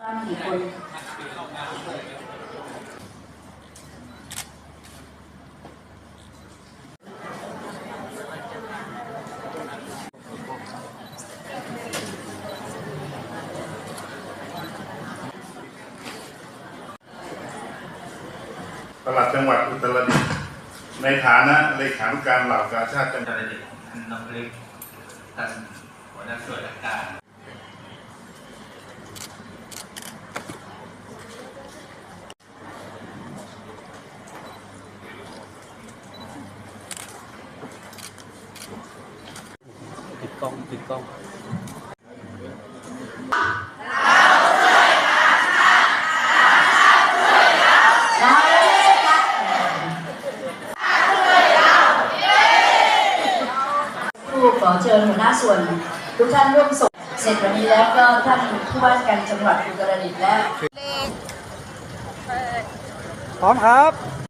บ้านกี่คนปลัดจังหวัดอุตรดิตถ์ในฐานะเลขานุการเหล่ากาชาติจังหวัดเจ้าหน้าที่ท่านน้องพลิกท่านหัวหน้าส่วนราชการ ติดกล้องติดกล้องผู้ขอเชิญหัวหน้าส่วนทุกท่านร่วมส่งเสร็จวันนี้แล้วก็ท่านผู้ว่าราชการจังหวัดอุตรดิตถ์และพร้อมครับ